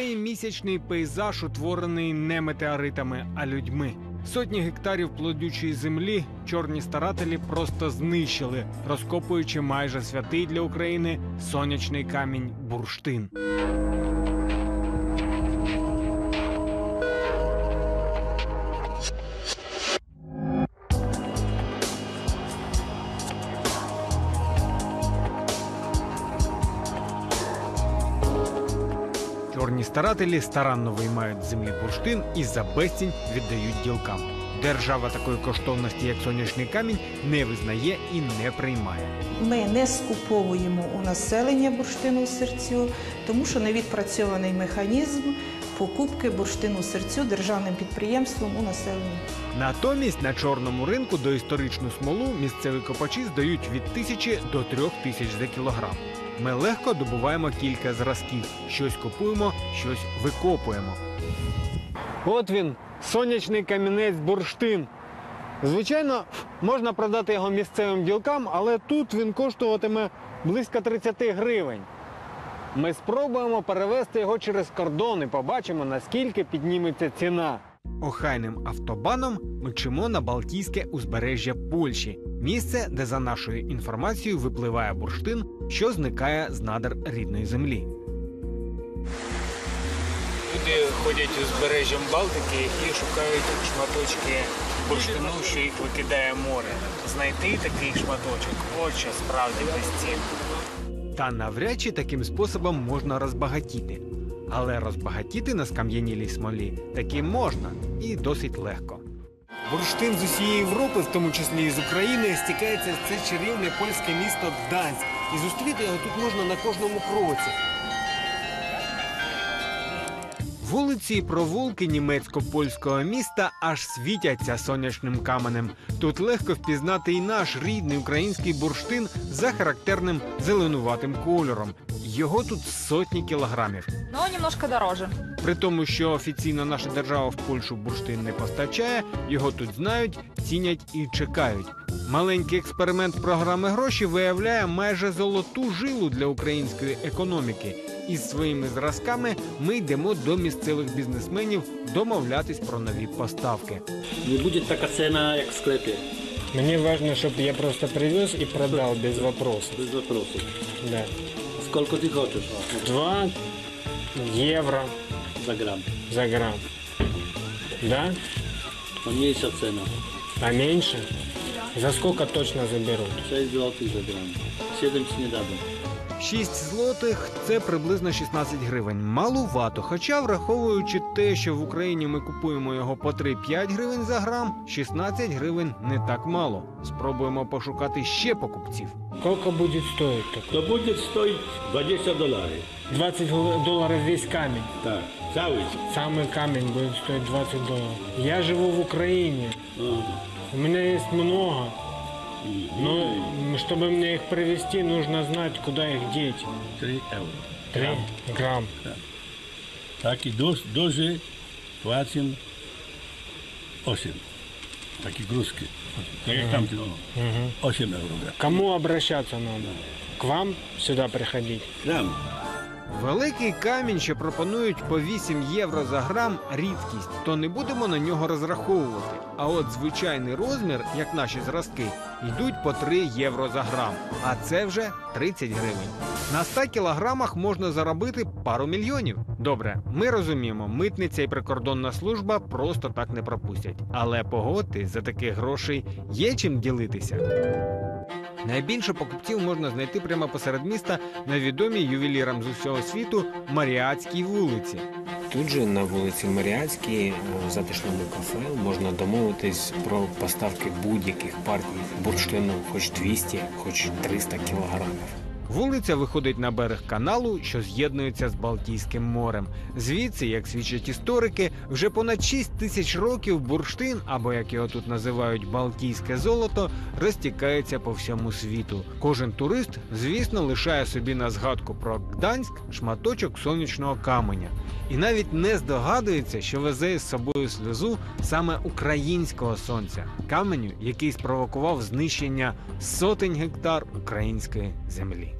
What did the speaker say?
і місячний пейзаж, утворений не метеоритами, а людьми. Сотні гектарів плодючої землі чорні старателі просто знищили, розкопуючи майже святий для України сонячний камінь бурштин. Чорні старателі старанно виймають з землі бурштин і за безцінь віддають ділкам. Держава такої коштовності, як сонячний камінь, не визнає і не приймає. Ми не скуповуємо у населення бурштину серцю, тому що не відпрацьований механізм покупки бурштину серцю державним підприємством у населення. Натомість на чорному ринку доісторичну смолу місцеві копачі здають від тисячі до трьох тисяч за кілограм. Ми легко добуваємо кілька зразків. Щось купуємо, щось викопуємо. От він, сонячний камінець бурштин. Звичайно, можна продати його місцевим ділкам, але тут він коштуватиме близько 30 гривень. Ми спробуємо перевезти його через кордон і побачимо, наскільки підніметься ціна. Охайним автобаном ми чимо на Балтійське узбережжя Польщі, місце, де за нашою інформацією випливає бурштин, що зникає з надр рідної землі. Люди ходять узбережжям Балтики і шукають шматочки бурштину, що їх викидає море. Знайти такий шматочок от що справді безцінно. Та навряд чи таким способом можна розбагатіти. Але розбагатіти на скам'янілій смолі таки можна і досить легко. Бурштин з усієї Європи, в тому числі і з України, стікається в це чарівне польське місто Гданськ. І зустріти його тут можна на кожному кроці. Вулиці і провулки німецько-польського міста аж світяться сонячним каменем. Тут легко впізнати і наш рідний український бурштин за характерним зеленуватим кольором. Його тут сотні кілограмів. но немножко дороже. При тому, що офіційно наша держава в Польщу бурштин не постачає, його тут знають, цінять і чекають. Маленький експеримент програми гроші виявляє майже золоту жилу для української економіки. Із своїми зразками ми йдемо до місцевих бізнесменів домовлятись про нові поставки. Nie będzie taka cena jak w sklepie, Мне важно, чтобы я просто привез и продал без вопросов. bez wопросów. Да. Сколько ty хочешь? Два евро Za gram. за грамм. Да? Mniejsza cena. А меньше? За сколько точно заберут? 6 zł za gram. 7 ci nie 6 злотих це приблизно 16 гривень. Малувато. Хоча, враховуючи те, що в Україні ми купуємо його по 3-5 гривень за грам, 16 гривень не так мало. Спробуємо пошукати ще покупців. Сколько будет стоить такой? To będzie stoić 20 dolarów. 20 гл- долларов весь камень. Tak, cały. Самый камень будет стоить 20 долларов. Я живу в Украине. No. У меня есть много, но чтобы мне их привезти, нужно знать, куда их деть. Три евро. Три грамм. Так, так и дож, дожи платим осень. Так и грузки. Так как там 8 евро. Кому обращаться надо? К вам сюда приходить? К нам. Великий камінь, що пропонують по 8 євро за грам, рідкість, то не будемо на нього розраховувати. А от звичайний розмір, як наші зразки, йдуть по 3 євро за грам. А це вже 30 гривень. На 100 кілограмах можна заробити пару мільйонів. Добре, ми розуміємо, митниця і прикордонна служба просто так не пропустять. Але погодьтесь, за таких грошей є чим ділитися. Найбільше покупців можна знайти прямо посеред міста на відомій ювелірам з усього світу Маріатській вулиці. Тут же на вулиці Маріатській, е, в затишному кафе, можна домовитись про поставки будь-яких партій бурштину, хоч 200, хоч 300 кілограмів. Вулиця виходить на берег каналу, що з'єднується з Балтійським морем. Звідси, як свідчать історики, вже понад 6 тисяч років бурштин, або як його тут називають Балтійське золото, розтікається по всьому світу. Кожен турист, звісно, лишає собі на згадку про Гданськ шматочок сонячного каменя. І навіть не здогадується, що везе з собою сльозу саме українського сонця, каменю, який спровокував знищення сотень гектар української землі.